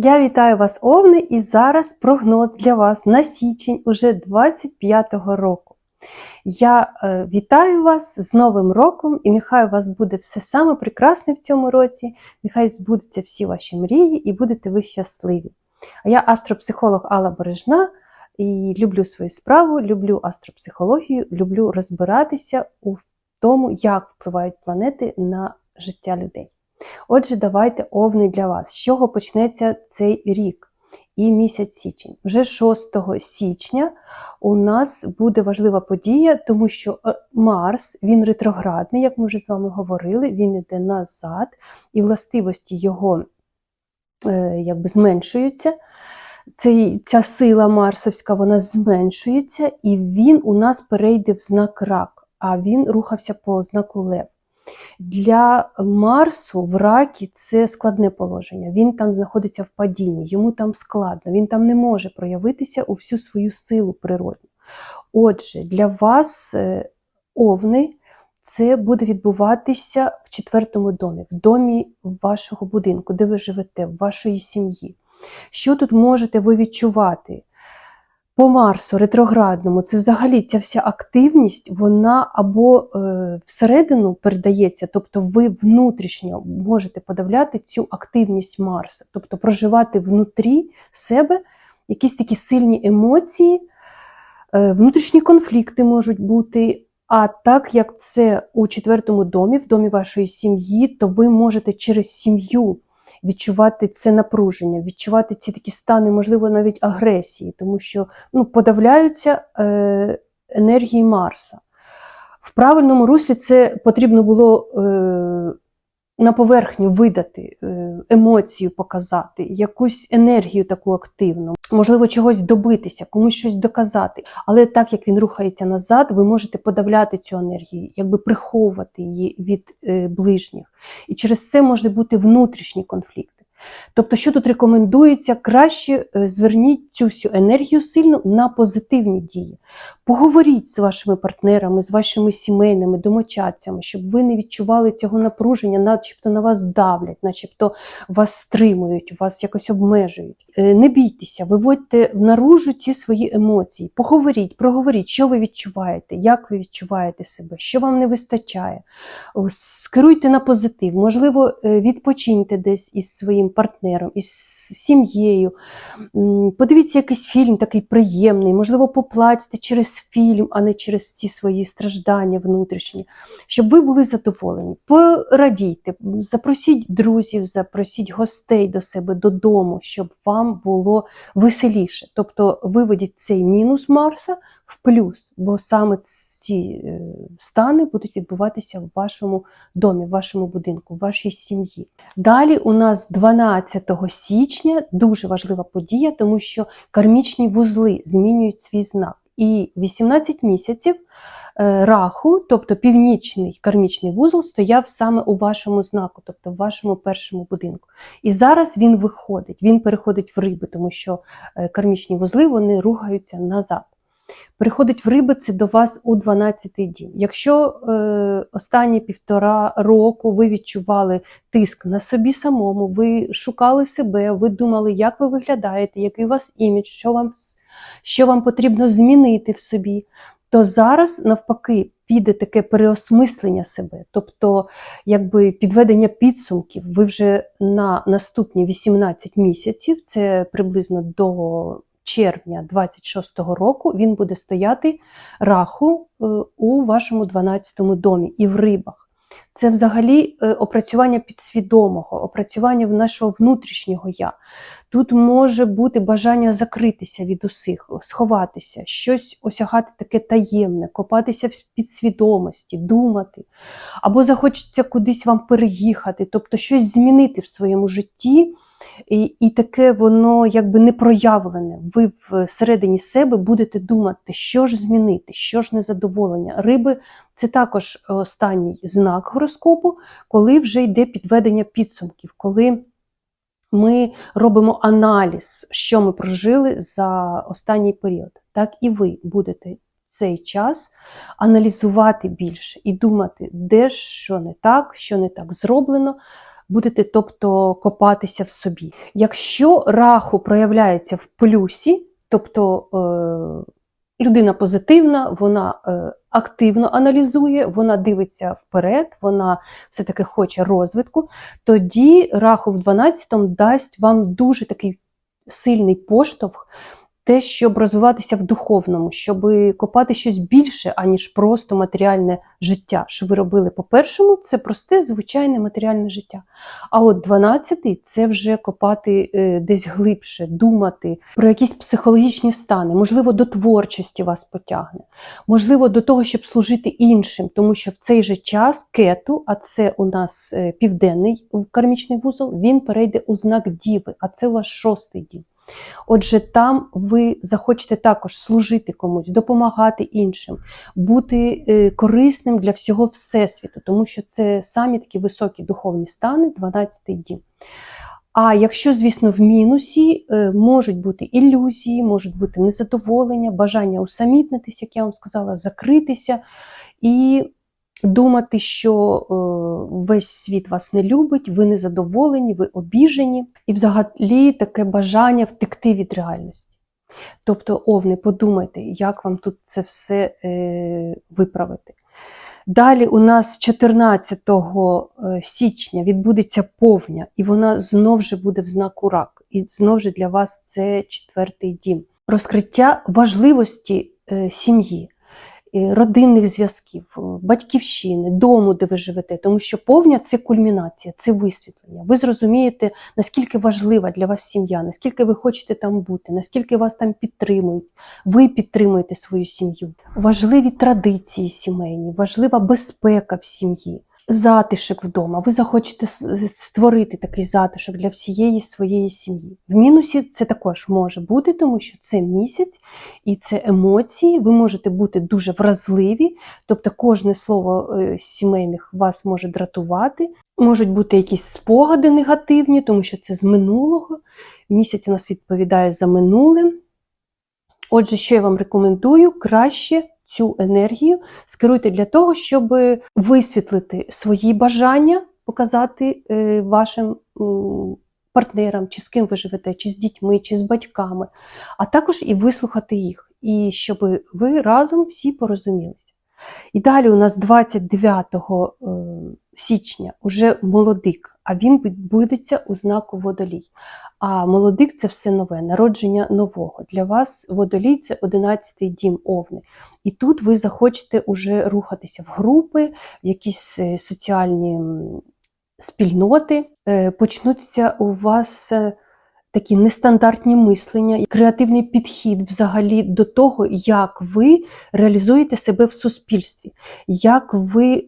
Я вітаю вас, Овни, і зараз прогноз для вас на січень уже 25-го року. Я е, вітаю вас з Новим роком і нехай у вас буде все саме прекрасне в цьому році, нехай збудуться всі ваші мрії і будете ви щасливі. Я астропсихолог Алла Бережна і люблю свою справу, люблю астропсихологію, люблю розбиратися у тому, як впливають планети на життя людей. Отже, давайте овни для вас. З чого почнеться цей рік і місяць січень? Вже 6 січня у нас буде важлива подія, тому що е, Марс, він ретроградний, як ми вже з вами говорили, він йде назад, і властивості його е, якби зменшуються. Цей, ця сила Марсовська вона зменшується, і він у нас перейде в знак рак, а він рухався по знаку Лев. Для Марсу в ракі це складне положення. Він там знаходиться в падінні, йому там складно, він там не може проявитися у всю свою силу природну. Отже, для вас, е, овни, це буде відбуватися в четвертому домі, в домі вашого будинку, де ви живете, в вашої сім'ї. Що тут можете ви відчувати? По Марсу ретроградному, це взагалі ця вся активність, вона або е, всередину передається, тобто ви внутрішньо можете подавляти цю активність Марса, тобто проживати внутрі себе якісь такі сильні емоції, е, внутрішні конфлікти можуть бути. А так як це у четвертому домі, в домі вашої сім'ї, то ви можете через сім'ю відчувати це напруження, відчувати ці такі стани, можливо, навіть агресії, тому що ну, подавляються е, енергії Марса. В правильному руслі це потрібно було е, на поверхню видати, е, емоцію показати, якусь енергію таку активну, можливо, чогось добитися, комусь щось доказати. Але так як він рухається назад, ви можете подавляти цю енергію, якби приховувати її від е, ближніх. І через це може бути внутрішні конфлікт. Тобто, що тут рекомендується, краще е, зверніть цю всю енергію сильно на позитивні дії. Поговоріть з вашими партнерами, з вашими сімейними домочадцями, щоб ви не відчували цього напруження, начебто на вас давлять, начебто вас стримують, вас якось обмежують. Е, не бійтеся, виводьте наружу ці свої емоції. Поговоріть, проговоріть, що ви відчуваєте, як ви відчуваєте себе, що вам не вистачає. Скеруйте на позитив, можливо, е, відпочиньте десь із своїм партнером, із сім'єю. Подивіться якийсь фільм такий приємний, можливо, поплачте через фільм, а не через ці свої страждання внутрішні, щоб ви були задоволені. Порадійте, запросіть друзів, запросіть гостей до себе додому, щоб вам було веселіше. Тобто виведіть цей мінус Марса в плюс, бо саме ці е, стани будуть відбуватися в вашому домі, в вашому будинку, в вашій сім'ї. Далі у нас 12 січня дуже важлива подія, тому що кармічні вузли змінюють свій знак. І 18 місяців е, раху, тобто північний кармічний вузол, стояв саме у вашому знаку, тобто в вашому першому будинку. І зараз він виходить, він переходить в риби, тому що е, кармічні вузли вони рухаються назад. Приходить в риби це до вас у 12-й дім. Якщо е, останні півтора року ви відчували тиск на собі самому, ви шукали себе, ви думали, як ви виглядаєте, який у вас імідж, що вам що вам потрібно змінити в собі, то зараз, навпаки, піде таке переосмислення себе, тобто якби підведення підсумків, ви вже на наступні 18 місяців, це приблизно до червня 26-го року, він буде стояти раху е, у вашому 12-му домі і в рибах. Це взагалі е, опрацювання підсвідомого, опрацювання нашого внутрішнього я. Тут може бути бажання закритися від усіх, сховатися, щось осягати таке таємне, копатися в підсвідомості, думати. Або захочеться кудись вам переїхати, тобто щось змінити в своєму житті. І і таке воно якби не проявлене. Ви всередині себе будете думати, що ж змінити, що ж незадоволення. Риби це також останній знак гороскопу, коли вже йде підведення підсумків, коли ми робимо аналіз, що ми прожили за останній період. Так і ви будете цей час аналізувати більше і думати, де ж що не так, що не так зроблено будете тобто копатися в собі. Якщо раху проявляється в плюсі, тобто е, людина позитивна, вона е, активно аналізує, вона дивиться вперед, вона все-таки хоче розвитку, тоді раху в 12 дасть вам дуже такий сильний поштовх. Те, щоб розвиватися в духовному, щоб копати щось більше, аніж просто матеріальне життя. Що ви робили по першому, це просте, звичайне матеріальне життя. А от 12-й це вже копати е, десь глибше, думати про якісь психологічні стани, можливо, до творчості вас потягне, можливо, до того, щоб служити іншим, тому що в цей же час кету, а це у нас е, південний кармічний вузол, він перейде у знак Діви, а це ваш шостий дім. Отже, там ви захочете також служити комусь, допомагати іншим, бути е, корисним для всього Всесвіту, тому що це самі такі високі духовні стани, 12-й дім. А якщо, звісно, в мінусі е, можуть бути ілюзії, можуть бути незадоволення, бажання усамітнитися, як я вам сказала, закритися і думати, що е, весь світ вас не любить, ви незадоволені, ви обіжені, і взагалі таке бажання втекти від реальності. Тобто, овни, подумайте, як вам тут це все е, виправити. Далі у нас 14 січня відбудеться повня, і вона знов же буде в знаку рак. І знов же для вас це четвертий дім. Розкриття важливості е, сім'ї, е, родинних зв'язків, е, батьківщини, дому, де ви живете, тому що повня це кульмінація, це висвітлення. Ви зрозумієте, наскільки важлива для вас сім'я, наскільки ви хочете там бути, наскільки вас там підтримують. Ви підтримуєте свою сім'ю. Важливі традиції сімейні, важлива безпека в сім'ї. Затишок вдома, ви захочете створити такий затишок для всієї своєї сім'ї. В мінусі це також може бути, тому що це місяць і це емоції. Ви можете бути дуже вразливі, тобто кожне слово е, сімейних вас може дратувати. Можуть бути якісь спогади негативні, тому що це з минулого. Місяць у нас відповідає за минуле. Отже, що я вам рекомендую, краще цю енергію скеруйте для того, щоб висвітлити свої бажання, показати е, вашим партнерам, чи з ким ви живете, чи з дітьми, чи з батьками, а також і вислухати їх, і щоб ви разом всі порозумілися. І далі у нас 29 е, січня уже молодик, а він відбудеться у знаку водолій. А молодик це все нове, народження нового. Для вас водолій це 11-й дім овни. І тут ви захочете уже рухатися в групи, в якісь е, соціальні спільноти. Е, Почнуться у вас е, такі нестандартні мислення, креативний підхід взагалі до того, як ви реалізуєте себе в суспільстві, як ви е,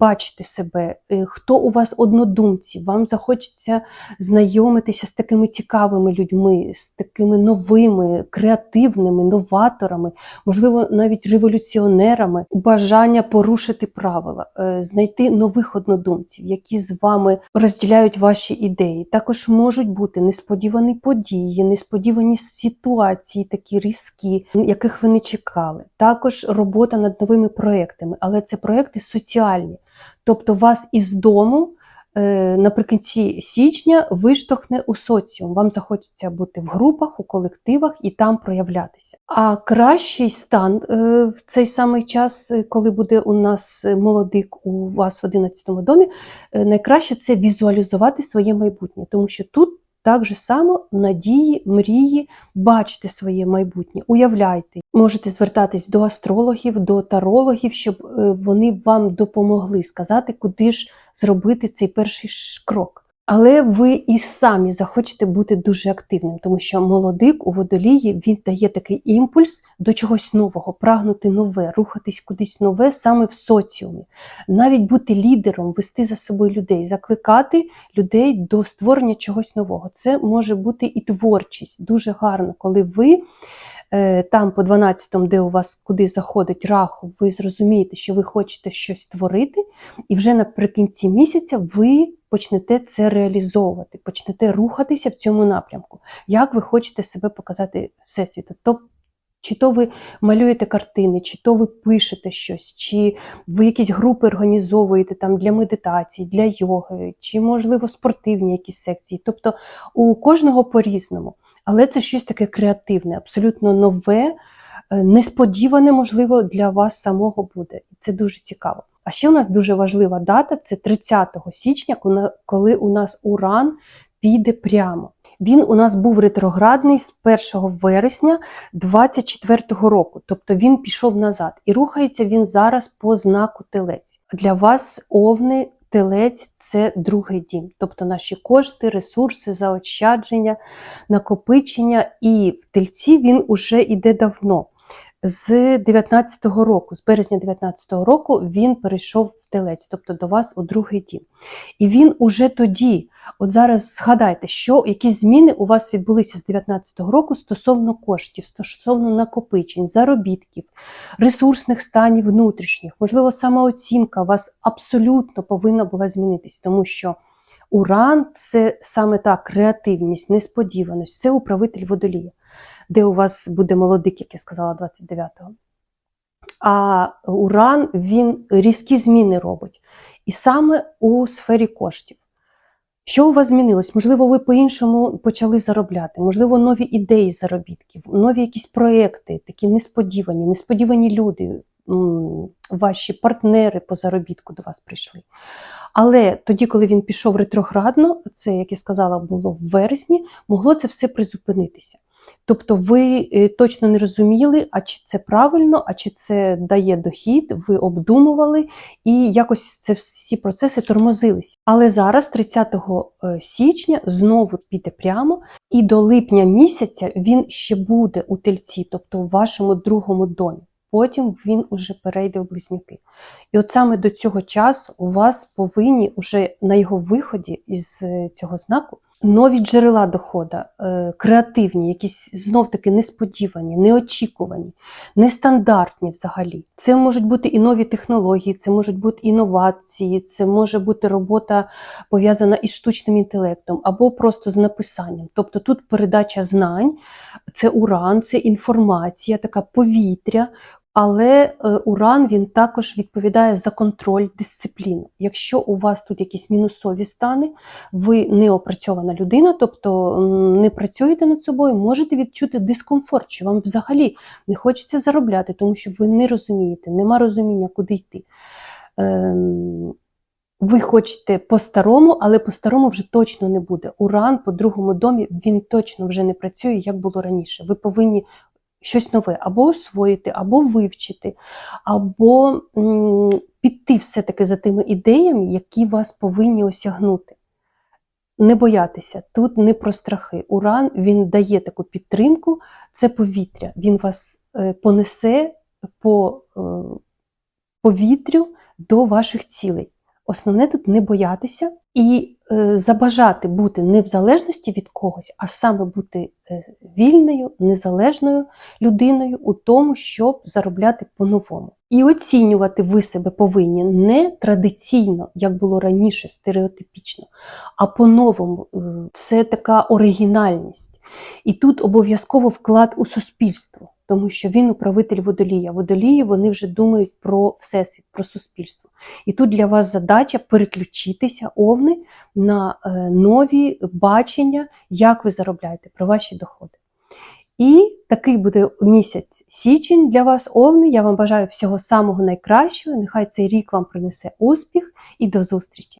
бачите себе, е, хто у вас однодумці, вам захочеться знайомитися з такими цікавими людьми, з такими новими, креативними, новаторами, можливо, навіть революціонерами, бажання порушити правила, е, знайти нових однодумців, які з вами розділяють ваші ідеї. Також можуть бути несподівані події, несподівані ситуації, такі різкі, яких ви не чекали. Також робота над новими проектами, але це проекти соціальні. Тобто вас із дому наприкінці січня виштовхне у соціум. Вам захочеться бути в групах, у колективах і там проявлятися. А кращий стан е, в цей самий час, е, коли буде у нас молодик у вас в 11 домі, е, найкраще це візуалізувати своє майбутнє, тому що тут. Так же само надії, мрії, бачите своє майбутнє, уявляйте. Можете звертатись до астрологів, до тарологів, щоб е, вони вам допомогли сказати, куди ж зробити цей перший крок. Але ви і самі захочете бути дуже активним, тому що молодик у водолії він дає такий імпульс до чогось нового, прагнути нове, рухатись кудись нове саме в соціумі, навіть бути лідером, вести за собою людей, закликати людей до створення чогось нового. Це може бути і творчість. Дуже гарно, коли ви там по 12-му, де у вас куди заходить раху, ви зрозумієте, що ви хочете щось творити, і вже наприкінці місяця ви почнете це реалізовувати, почнете рухатися в цьому напрямку. Як ви хочете себе показати всесвіту? Чи то ви малюєте картини, чи то ви пишете щось, чи ви якісь групи організовуєте там для медитації, для йоги, чи, можливо, спортивні якісь секції. Тобто у кожного по-різному. Але це щось таке креативне, абсолютно нове, е, несподіване, можливо, для вас самого буде. І це дуже цікаво. А ще у нас дуже важлива дата це 30 січня, коли- у нас Уран піде прямо. Він у нас був ретроградний з 1 вересня 24 року, тобто він пішов назад. І рухається він зараз по знаку телець. Для вас овни. Телець це другий дім, тобто наші кошти, ресурси, заощадження, накопичення. І в тельці він уже йде давно. З 19-го року, з березня 19-го року, він перейшов в телець, тобто до вас у другий дім. І він уже тоді, от зараз згадайте, що якісь зміни у вас відбулися з 19-го року стосовно коштів, стосовно накопичень, заробітків, ресурсних станів внутрішніх, можливо, самооцінка у вас абсолютно повинна була змінитись, тому що Уран це саме та креативність, несподіваність, це управитель водолія, де у вас буде молодик, як я сказала, 29-го. А Уран він різкі зміни робить. І саме у сфері коштів. Що у вас змінилось? Можливо, ви по-іншому почали заробляти, можливо, нові ідеї заробітків, нові якісь проекти, такі несподівані, несподівані люди, ваші партнери по заробітку до вас прийшли. Але тоді, коли він пішов ретроградно, це, як я сказала, було в вересні, могло це все призупинитися. Тобто ви е, точно не розуміли, а чи це правильно, а чи це дає дохід, ви обдумували, і якось це всі процеси тормозились. Але зараз, 30 е, січня, знову піде прямо, і до липня місяця він ще буде у тельці, тобто у вашому другому домі. Потім він уже перейде в близнюки. І от саме до цього часу у вас повинні уже на його виході із е, цього знаку нові джерела доходу, е, креативні, якісь знов-таки несподівані, неочікувані, нестандартні взагалі. Це можуть бути і нові технології, це можуть бути інновації, це може бути робота пов'язана із штучним інтелектом або просто з написанням. Тобто тут передача знань, це уран, це інформація, така повітря. Але е, уран він також відповідає за контроль, дисципліну. Якщо у вас тут якісь мінусові стани, ви не опрацьована людина, тобто не працюєте над собою, можете відчути дискомфорт, що вам взагалі не хочеться заробляти, тому що ви не розумієте, нема розуміння, куди йти. Ем, ви хочете по-старому, але по-старому вже точно не буде. Уран по другому домі він точно вже не працює, як було раніше. Ви повинні щось нове або освоїти, або вивчити, або піти все-таки за тими ідеями, які вас повинні осягнути. Не боятися, тут не про страхи. Уран він дає таку підтримку, це повітря. Він вас е, понесе по е, повітрю до ваших цілей. Основне тут не боятися і е, забажати бути не в залежності від когось, а саме бути е, вільною, незалежною людиною у тому, щоб заробляти по-новому. І оцінювати ви себе повинні не традиційно, як було раніше, стереотипічно, а по-новому. Е, Це така оригінальність. І тут обов'язково вклад у суспільство, тому що він управитель водолія. Водолії вони вже думають про всесвіт, про суспільство. І тут для вас задача переключитися овни на е, нові бачення, як ви заробляєте про ваші доходи. І такий буде місяць січень для вас, овни. Я вам бажаю всього самого найкращого. Нехай цей рік вам принесе успіх і до зустрічі!